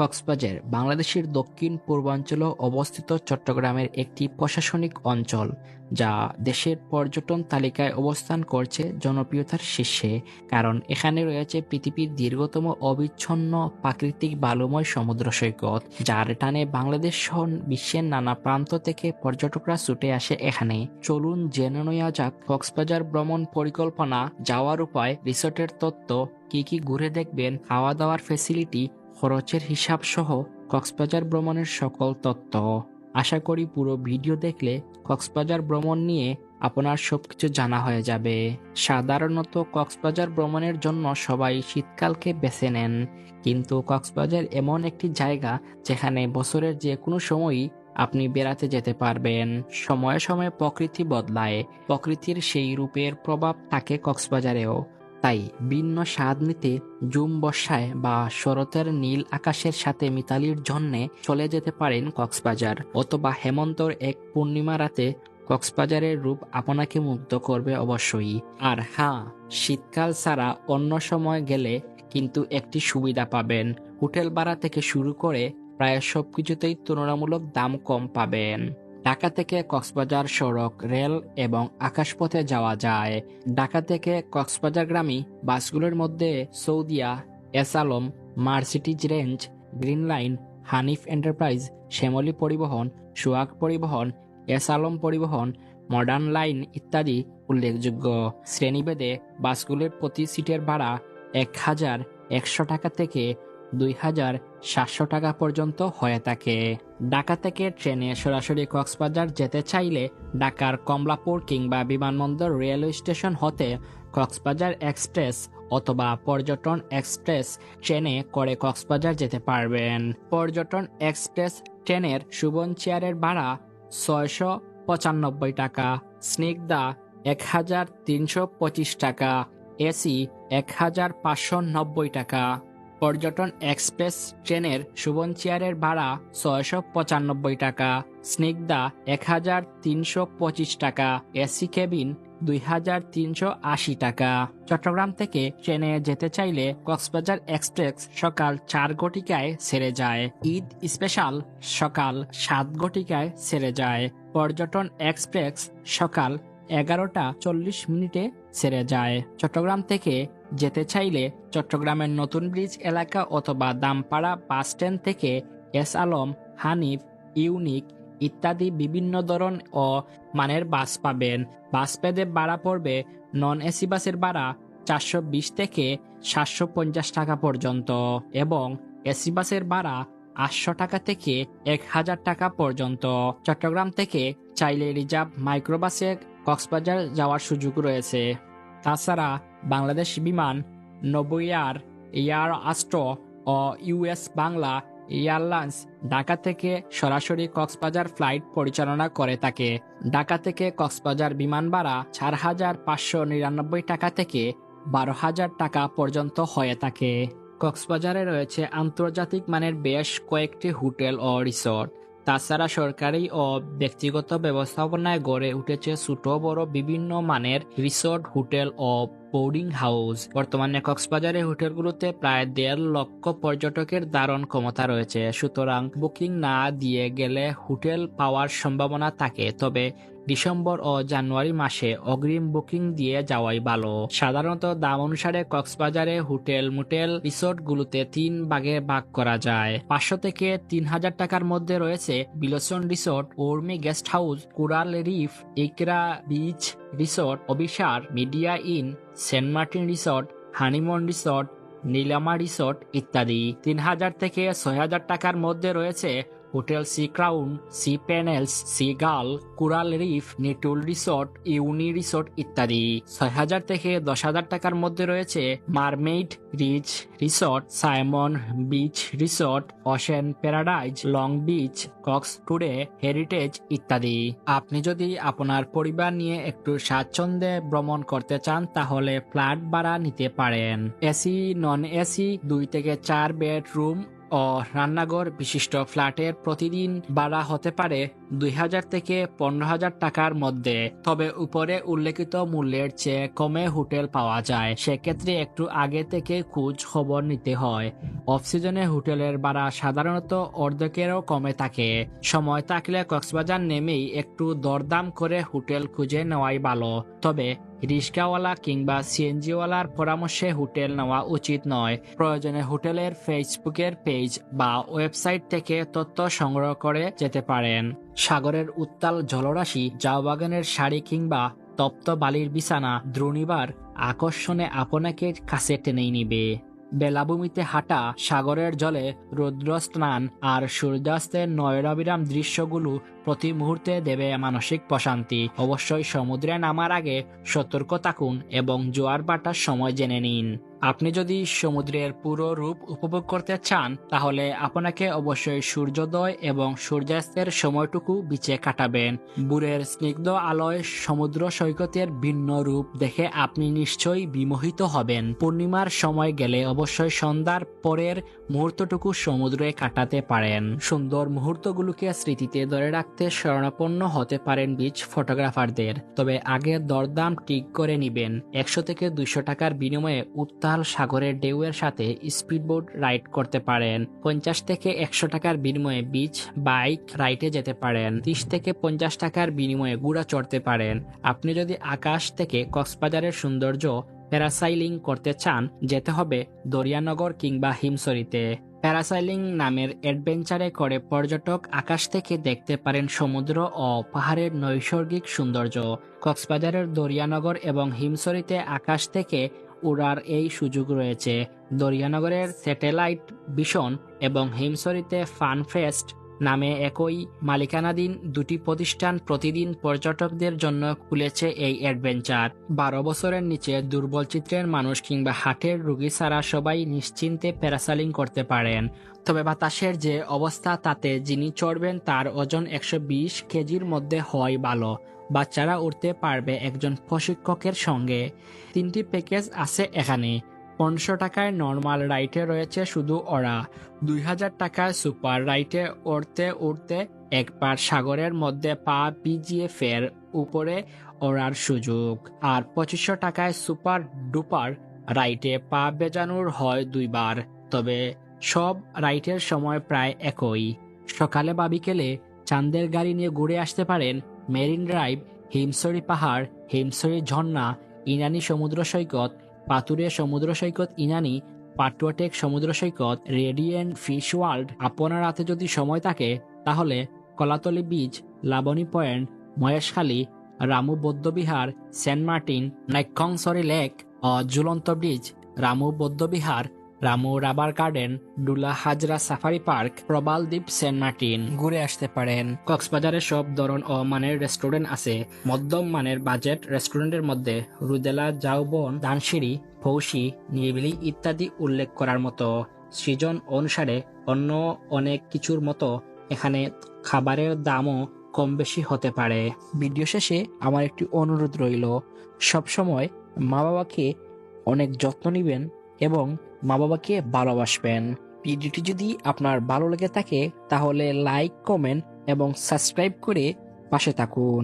কক্সবাজার, বাংলাদেশের দক্ষিণ পূর্বাঞ্চলে অবস্থিত চট্টগ্রামের একটি প্রশাসনিক অঞ্চল, যা দেশের পর্যটন তালিকায় অবস্থান করছে জনপ্রিয়তার শীর্ষে, কারণ এখানে রয়েছে পৃথিবীর দীর্ঘতম অবিচ্ছন্ন প্রাকৃতিক বালুময় সমুদ্র সৈকত, যার টানে বাংলাদেশ সহ বিশ্বের নানা প্রান্ত থেকে পর্যটকরা ছুটে আসে এখানে। চলুন জেনে নেওয়া যাক কক্সবাজার ভ্রমণ পরিকল্পনা, যাওয়ার উপায়, রিসোর্টের তত্ত্ব কি কি ঘুরে দেখবেন খাওয়া দাওয়ার ফেসিলিটি খরচের হিসাব সহ কক্সবাজার ভ্রমণের সকল তথ্য। আশা করি পুরো ভিডিও দেখলে কক্সবাজার ভ্রমণ নিয়ে আপনার সবকিছু জানা হয়ে যাবে। সাধারণত কক্সবাজার ভ্রমণের জন্য সবাই শীতকালকে বেছে নেন। কিন্তু কক্সবাজার এমন একটি জায়গা যেখানে বছরের যে কোনো সময়ই আপনি বেড়াতে যেতে পারবেন। সময়ে সময়ে প্রকৃতি বদলায়। প্রকৃতির সেই রূপের প্রভাব থাকে কক্সবাজারেও। তাই ভিন্ন স্বাদ নিতে জুম বর্ষায় বা শরতের নীল আকাশের সাথে মিতালির জন্যে চলে যেতে পারেন কক্সবাজার অথবা হেমন্তর এক পূর্ণিমা রাতে কক্সবাজারের রূপ আপনাকে মুগ্ধ করবে অবশ্যই। আর হ্যাঁ শীতকাল ছাড়া অন্য সময় গেলে কিন্তু একটি সুবিধা পাবেন। হোটেল ভাড়া থেকে শুরু করে প্রায় সবকিছুতেই তুলনামূলক দাম কম পাবেন। ঢাকা থেকে কক্সবাজার সড়ক, রেল এবং আকাশপথে যাওয়া যায়। ঢাকা থেকে কক্সবাজার গ্রামী বাসগুলোর মধ্যে Saudia, S Alam Mercedes range, green line, Hanif enterprise, Shyamoli Paribahan, Swag পরিবহন, এস আলম পরিবহন, মডার্ন লাইন ইত্যাদি উল্লেখযোগ্য। শ্রেণীভেদে বাসগুলির প্রতি সিটের ভাড়া এক হাজার একশো টাকা থেকে দুই হাজার সাতশো টাকা পর্যন্ত হয়ে থাকে। ঢাকা থেকে ট্রেনে সরাসরি কক্সবাজার যেতে চাইলে ঢাকার কমলাপুর কিংবা বিমানবন্দর রেলওয়ে স্টেশন হতে কক্সবাজার এক্সপ্রেস অথবা পর্যটন এক্সপ্রেস ট্রেনে করে কক্সবাজার যেতে পারবেন। পর্যটন এক্সপ্রেস ট্রেনের সুবন চেয়ারের ভাড়া ছয়শো পঁচানব্বই টাকা, স্নিগ্ধা এক হাজার তিনশো পঁচিশ টাকা, এসি এক হাজার পাঁচশো নব্বই টাকা। পর্যটন এক্সপ্রেস ট্রেনের সুবন চেয়ারের ভাড়া ছয়শো পঁচানব্বই টাকা, স্নিগ্ধা এক হাজার তিনশো পঁচিশ টাকা, এসি কেবিন দুই হাজার তিনশো আশি টাকা। চট্টগ্রাম থেকে ট্রেনে যেতে চাইলে কক্সবাজার এক্সপ্রেস সকাল চার ঘটিকায় ছেড়ে যায়, ঈদ স্পেশাল সকাল সাত ঘটিকায় ছেড়ে যায়, পর্যটন এক্সপ্রেস সকাল এগারোটা চল্লিশ মিনিটে ছেড়ে যায়। চট্টগ্রাম থেকে যেতে চাইলে চট্টগ্রামের নতুন ব্রিজ এলাকা অথবা দামপাড়া বাস স্ট্যান্ড থেকে এস আলম, হানিফ, ইউনিক ইত্যাদি বিভিন্ন ধরন ও মানের বাস পাবেন। বাস পেদে ভাড়া পড়বে নন এসি বাসের ভাড়া চারশো বিশ থেকে সাতশো পঞ্চাশ টাকা পর্যন্ত এবং এসি বাসের ভাড়া আটশো টাকা থেকে এক হাজার টাকা পর্যন্ত। চট্টগ্রাম থেকে চাইলে রিজার্ভ মাইক্রোবাসে কক্সবাজার যাওয়ার সুযোগ রয়েছে। তাছাড়া Bangladesh Biman Novoair air Astra ও ইউএস বাংলা এয়ারলাইন্স ঢাকা থেকে সরাসরি কক্সবাজার ফ্লাইট পরিচালনা করে থাকে। ঢাকা থেকে কক্সবাজার বিমান ভাড়া চার হাজার পাঁচশো নিরানব্বই টাকা থেকে বারো হাজার টাকা পর্যন্ত হয়ে থাকে। কক্সবাজারে রয়েছে আন্তর্জাতিক মানের বেশ কয়েকটি হোটেল ও রিসোর্ট। তাছাড়া সরকারি ও ব্যক্তিগত ব্যবস্থাপনায় গড়ে উঠেছে ছোট, বড়, বিভিন্ন মানের রিসোর্ট, হোটেল ও বোর্ডিং হাউস বর্তমানে কক্সবাজারের হোটেলগুলোতে প্রায় দেড় লক্ষ পর্যটকের দারণ ক্ষমতা রয়েছে। সুতরাং বুকিং না দিয়ে গেলে হোটেল পাওয়ার সম্ভাবনা থাকে। তবে ডিসেম্বর ও জানুয়ারি মাসে অগ্রিম বুকিং দিয়ে যাওয়াই ভালো। সাধারণত দাম অনুসারে কক্সবাজারে হোটেল, মোটেল রিসোর্ট গুলোতে তিন ভাগে ভাগ করা যায়। পাঁচশো থেকে তিন হাজার টাকার মধ্যে রয়েছে বিলোসন resort, Urmi guest house, coral reef Iqra beach resort অবিসার media inn, Saint Martin resort, honeymoon resort, Nilima resort ইত্যাদি। তিন হাজার থেকে ছয় হাজার টাকার মধ্যে রয়েছে হোটেল, সি ক্রাউন, সি প্যানেলস, সি গাল, কুরাল রিফ, নেটুল রিসোর্ট, ইউনি রিসোর্ট ইত্যাদি। ছয় হাজার থেকে দশ হাজার টাকার মধ্যে রয়েছে mermaid beach resort, Sayeman beach resort ocean paradise, long beach, Cox today, heritage ইত্যাদি। আপনি যদি আপনার পরিবার নিয়ে একটু স্বাচ্ছন্দ্যে ভ্রমণ করতে চান, তাহলে ফ্ল্যাট ভাড়া নিতে পারেন। এসি, নন এসি, দুই থেকে চার বেডরুম ও রান্নাঘর বিশিষ্ট ফ্ল্যাটের প্রতিদিন ভাড়া হতে পারে দুই হাজার থেকে পনেরো হাজার টাকার মধ্যে। তবে উপরে উল্লেখিত মূল্যের চেয়ে কমে হোটেল পাওয়া যায়। সেক্ষেত্রে একটু আগে থেকে খোঁজ খবর নিতে হয়। অফ সিজনে হোটেলের ভাড়া সাধারণত অর্ধেকেরও কমে থাকে। সময় থাকলে কক্সবাজার নেমেই একটু দরদাম করে হোটেল খুঁজে নেওয়াই ভালো। তবে রিক্সাওয়ালা কিংবা সিএনজিওয়ালার পরামর্শে হোটেল নেওয়া উচিত নয়। প্রয়োজনে হোটেলের ফেসবুকের পেজ বা ওয়েবসাইট থেকে তথ্য সংগ্রহ করে যেতে পারেন। সাগরের উত্তাল জলরাশি, জাওবাগানের শাড়ি কিংবা তপ্ত বালির বিছানা দ্রোণীবার আকর্ষণে আপনাকে কাছে টেনেই নিবে। বেলাভূমিতে হাঁটা, সাগরের জলে রৌদ্র স্নান আর সূর্যাস্তের নয়রাবিরাম দৃশ্যগুলো প্রতি মুহূর্তে দেবে মানসিক প্রশান্তি। অবশ্যই সমুদ্রে নামার আগে সতর্ক থাকুন এবং জোয়ার বাটার সময় জেনে নিন। আপনি যদি সমুদ্রের পুরো রূপ উপভোগ করতে চান, তাহলে আপনাকে অবশ্যই সূর্যোদয় এবং সূর্যাস্তের সময়টুকু বিচে কাটাবেন। বুড়ের স্নিগ্ধ আলোয় সমুদ্র সৈকতের ভিন্ন রূপ দেখে আপনি নিশ্চয়ই বিমোহিত হবেন। পূর্ণিমার সময় গেলে অবশ্যই সন্ধ্যার পরের মুহূর্তটুকু সমুদ্রে কাটাতে পারেন। সুন্দর মুহূর্তগুলোকে স্মৃতিতে ধরে রাখতে শরণাপন্ন হতে পারেন বিচ ফটোগ্রাফারদের, তবে আগে দরদাম ঠিক করে নিবেন। একশো থেকে দুইশো টাকার বিনিময়ে উত্তাল সাগরের ঢেউয়ের সাথে স্পিডবোট রাইড করতে পারেন। পঞ্চাশ থেকে একশো টাকার বিনিময়ে বিচ বাইক রাইডে যেতে পারেন। ত্রিশ থেকে পঞ্চাশ টাকার বিনিময়ে গুড়া চড়তে পারেন। আপনি যদি আকাশ থেকে কক্সবাজারের সৌন্দর্য প্যারাসাইলিং করতে চান, যেতে হবে দরিয়ানগর কিংবা হিমসরিতে। প্যারাসাইলিং নামের অ্যাডভেঞ্চারে করে পর্যটক আকাশ থেকে দেখতে পারেন সমুদ্র ও পাহাড়ের নৈসর্গিক সৌন্দর্য। কক্সবাজারের দরিয়ানগর এবং হিমসরিতে আকাশ থেকে উড়ার এই সুযোগ রয়েছে। দরিয়ানগরের স্যাটেলাইট ভিশন এবং হিমসরিতে ফানফেস্ট নামে একই মালিকানাধীন দুটি প্রতিষ্ঠান প্রতিদিন পর্যটকদের জন্য খুলেছে এই অ্যাডভেঞ্চার। বারো বছরের নিচে দুর্বল চিত্রের মানুষ কিংবা হাটের রুগী ছাড়া সবাই নিশ্চিন্তে প্যারাসালিং করতে পারেন। তবে বাতাসের যে অবস্থা তাতে যিনি চড়বেন তার ওজন একশো বিশ কেজির মধ্যে হয় ভালো। বাচ্চারা উঠতে পারবে একজন প্রশিক্ষকের সঙ্গে। তিনটি প্যাকেজ আছে এখানে। পনেরোশো টাকায় নর্মাল রাইটে রয়েছে শুধু ওরা। দুই হাজার টাকায় সুপার রাইটে উঠতে উঠতে একবার সাগরের মধ্যে পা পিজিয়ে ফের উপরে ওড়ার সুযোগ। আর পঁচিশশো টাকায় সুপার ডুপার রাইটে পা বেজানোর হয় দুইবার। তবে সব রাইটের সময় প্রায় একই। সকালে বা বিকেলে চাঁদের গাড়ি নিয়ে ঘুরে আসতে পারেন মেরিন ড্রাইভ, হিমসরি পাহাড়, হিমসরি ঝর্ণা, ইনানি সমুদ্র সৈকত পাতুরে সমুদ্র সৈকত ইনানি, পাটুয়াটেক সমুদ্র সৈকত, রেডিয়েন্ট ফিশ ওয়ার্ল্ড। আপনার হাতে যদি সময় থাকে, তাহলে কলাতলি বিচ, লাবণী পয়েন্ট, মহেশখালী, রামু বৌদ্ধবিহার, সেন্ট মার্টিন, নাইকংসরি লেক ও ঝুলন্ত ব্রিজ, রামু বৌদ্ধবিহার Ramu rubber garden, Dulahazra safari park, প্রবাল দ্বীপ, সেন্ট মার্টিন। ঘুরে আসতে পারেন। কক্সবাজারে সব ধরন ও মানের রেস্টুরেন্ট আছে। মধ্যম মানের বাজেট রেস্টুরেন্টের মধ্যে রুদেলা, জাউবন দানসিঁড়ি ফৌসি নিরিবিলি ইত্যাদি উল্লেখ করার মতো। সৃজন অনুসারে অন্য অনেক কিছুর মতো এখানে খাবারের দামও কম বেশি হতে পারে। ভিডিও শেষে আমার একটি অনুরোধ রইল। সবসময় মা বাবাকে অনেক যত্ন নেবেন এবং মা বাবাকে ভালোবাসবেন। ভিডিওটি যদি আপনার ভালো লেগে থাকে, তাহলে লাইক, কমেন্ট এবং সাবস্ক্রাইব করে পাশে থাকুন।